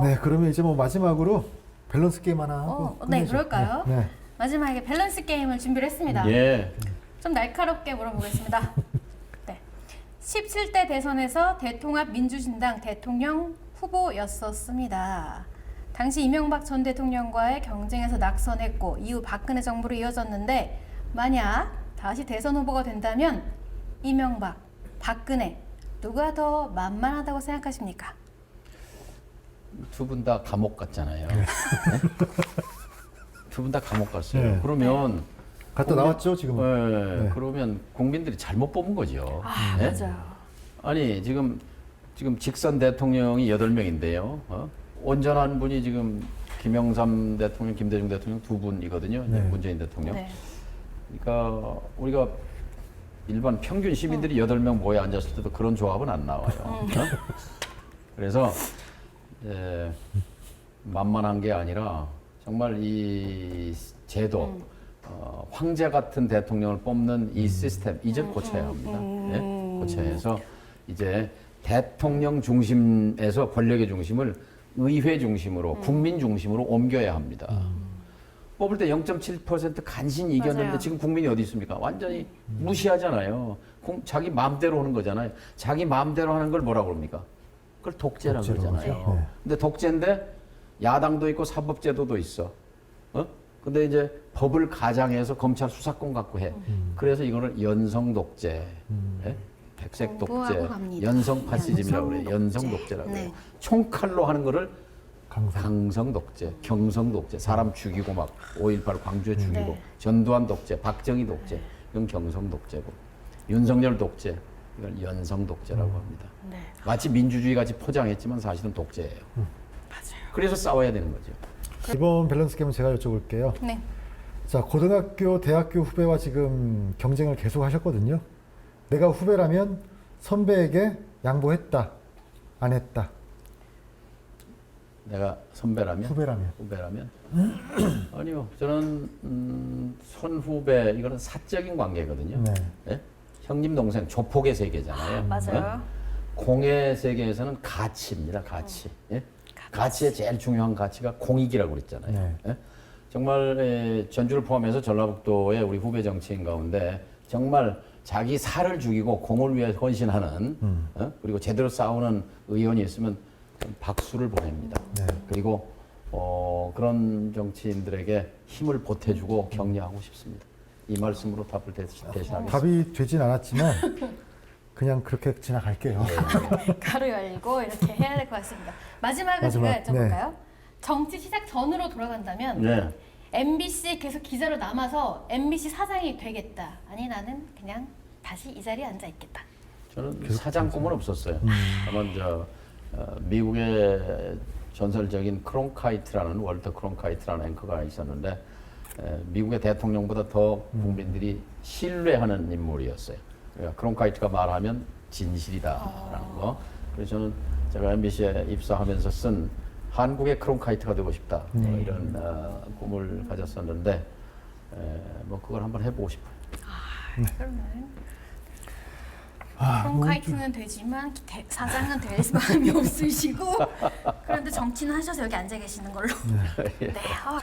네, 그러면 이제 뭐 마지막으로 밸런스 게임 하나 하고 어, 네, 끝내죠. 그럴까요? 네, 네. 마지막에 밸런스 게임을 준비를 했습니다. 예. 좀 날카롭게 물어보겠습니다. 네. 17대 대선에서 대통합 민주신당 대통령 후보였었습니다. 당시 이명박 전 대통령과의 경쟁에서 낙선했고 이후 박근혜 정부로 이어졌는데 만약 다시 대선 후보가 된다면 이명박, 박근혜 누가 더 만만하다고 생각하십니까? 두 분 다 감옥 갔잖아요. 네? 두분 다 감옥 갔어요. 네. 그러면 갔다 나왔죠 지금은. 네, 네. 그러면 국민들이 잘못 뽑은 거죠. 아 네? 맞아요. 아니 지금 지금 직선 대통령이 여덟 명인데요. 어? 온전한 분이 지금 김영삼 대통령, 김대중 대통령 두 분이거든요. 네. 문재인 대통령. 네. 그러니까 우리가 일반 평균 시민들이 여덟 명 모여 앉았을 때도 그런 조합은 안 나와요. 어? 그래서 에, 만만한 게 아니라 정말 이 제도 어, 황제 같은 대통령을 뽑는 이 시스템 이제 고쳐야 합니다. 예? 고쳐야 해서 이제 대통령 중심에서 권력의 중심을 의회 중심으로 국민 중심으로 옮겨야 합니다. 뽑을 때 0.7% 간신히 이겼는데 맞아요. 지금 국민이 어디 있습니까? 완전히 무시하잖아요. 공- 자기 마음대로 하는 거잖아요. 자기 마음대로 하는 걸 뭐라고 그럽니까? 그걸 독재라고 독재라고 그러잖아요. 네. 근데 독재인데 야당도 있고 사법제도도 있어. 어? 근데 이제 법을 가장해서 검찰 수사권 갖고 해. 그래서 이거를 연성 독재, 예? 백색 독재, 공부하고 갑니다. 연성 파시즘이라고 그래. 연성 연성 독재. 독재라고 네. 그래. 총칼로 하는 거를 강상. 강성 독재, 경성 독재, 사람 죽이고 막 5.18 광주에 죽이고 네. 전두환 독재, 박정희 독재, 이건 경성 독재고 윤석열 독재, 이건 연성 독재라고 합니다. 네. 마치 민주주의 같이 포장했지만 사실은 독재예요. 맞아요. 그래서 싸워야 되는 거죠. 이번 밸런스 게임은 제가 여쭤볼게요. 네. 자, 고등학교, 대학교 후배와 지금 경쟁을 계속 하셨거든요. 내가 후배라면 선배에게 양보했다, 안 했다. 내가 선배라면 후배라면. 후배라면 아니요 저는 음, 선후배 이거는 사적인 관계거든요. 네. 예? 형님 동생 조폭의 세계잖아요. 맞아요. 어? 공의 세계에서는 가치입니다. 가치. 예? 가치 의 제일 중요한 가치가 공익이라고 그랬잖아요. 네. 예? 정말 에, 전주를 포함해서 전라북도의 우리 후배 정치인 가운데 정말 자기 살을 죽이고 공을 위해 헌신하는 음. 어? 그리고 제대로 싸우는 의원이 있으면 좀 박수를 보냅니다. 네. 그리고 어, 그런 정치인들에게 힘을 보태주고 격려하고 싶습니다. 이 말씀으로 답을 대신, 대신하겠습니다. 답이 되진 않았지만 그냥 그렇게 지나갈게요. 가로 열고 이렇게 해야 될 것 같습니다. 마지막은 마지막, 제가 여쭤볼까요? 정치 시작 전으로 돌아간다면 네. MBC 계속 기자로 남아서 MBC 사장이 되겠다. 아니 나는 그냥 다시 이 자리에 앉아 있겠다. 저는 사장 꿈은 없었어요. 다만 저 어, 미국의 전설적인 크론카이트라는 월터 크론카이트라는 앵커가 있었는데 에, 미국의 대통령보다 더 국민들이 신뢰하는 인물이었어요. 그러니까 크론카이트가 말하면 진실이다라는 거. 그래서 저는 제가 MBC에 입사하면서 쓴 한국의 크론카이트가 되고 싶다 뭐 이런 어, 꿈을 가졌었는데 에, 뭐 그걸 한번 해보고 싶어요. 그러면 아, 뭐 프론카이트는 되지만 대- 사장은 될 마음이 없으시고 그런데 정치는 하셔서 여기 앉아 계시는 걸로. 네. 어,